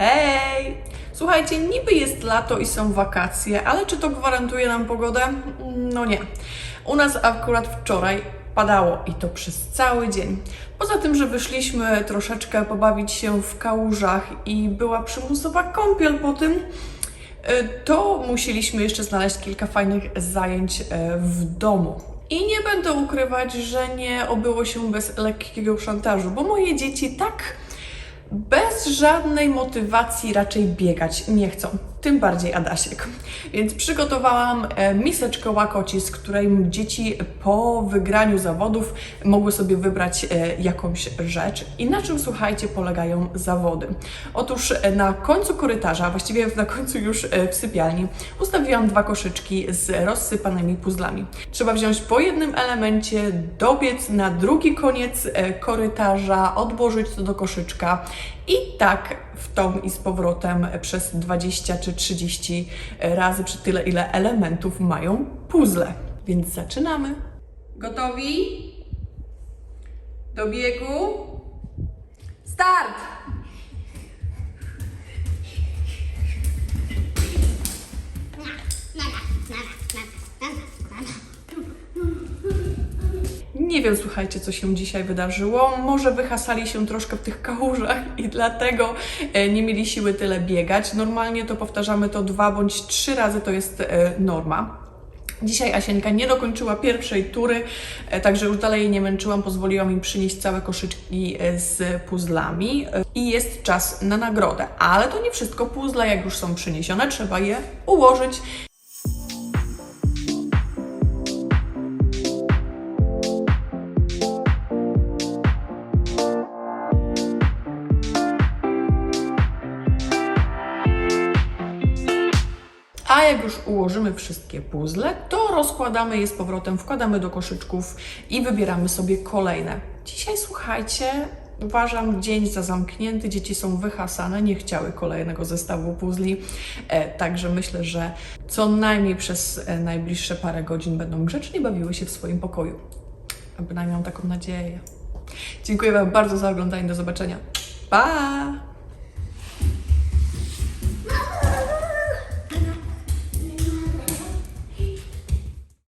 Hej! Słuchajcie, niby jest lato i są wakacje, ale czy to gwarantuje nam pogodę? No nie. U nas akurat wczoraj padało i to przez cały dzień. Poza tym, że wyszliśmy troszeczkę pobawić się w kałużach i była przymusowa kąpiel po tym, y, to musieliśmy jeszcze znaleźć kilka fajnych zajęć y, w domu. I nie będę ukrywać, że nie obyło się bez lekkiego szantażu, bo moje dzieci tak bez żadnej motywacji raczej biegać nie chcą. Tym bardziej Adasiek. Więc przygotowałam e, miseczkę łakoci, z której dzieci po wygraniu zawodów mogły sobie wybrać e, jakąś rzecz. I na czym, słuchajcie, polegają zawody? Otóż e, na końcu korytarza, właściwie na końcu już w sypialni, ustawiłam dwa koszyczki z rozsypanymi puzzlami. Trzeba wziąć po jednym elemencie, dobiec na drugi koniec korytarza, odłożyć to do koszyczka i tak w tą i z powrotem przez 20 czy 30 razy, czy tyle, ile elementów mają puzzle. Więc zaczynamy. Gotowi? Do biegu? Start! Nie wiem, słuchajcie, co się dzisiaj wydarzyło. Może wyhasali się troszkę w tych kałużach i dlatego e, nie mieli siły tyle biegać. Normalnie to powtarzamy to dwa bądź trzy razy, to jest e, norma. Dzisiaj Asieńka nie dokończyła pierwszej tury, e, także już dalej jej nie męczyłam. Pozwoliłam im przynieść całe koszyczki z puzzlami i jest czas na nagrodę. Ale to nie wszystko. Puzzle, jak już są przyniesione, trzeba je ułożyć. A jak już ułożymy wszystkie puzzle, to rozkładamy je z powrotem, wkładamy do koszyczków i wybieramy sobie kolejne. Dzisiaj słuchajcie, uważam dzień za zamknięty, dzieci są wyhasane, nie chciały kolejnego zestawu puzli, e, także myślę, że co najmniej przez e, najbliższe parę godzin będą grzecznie bawiły się w swoim pokoju. Bynajmniej mam taką nadzieję. Dziękuję Wam bardzo za oglądanie, do zobaczenia. Pa!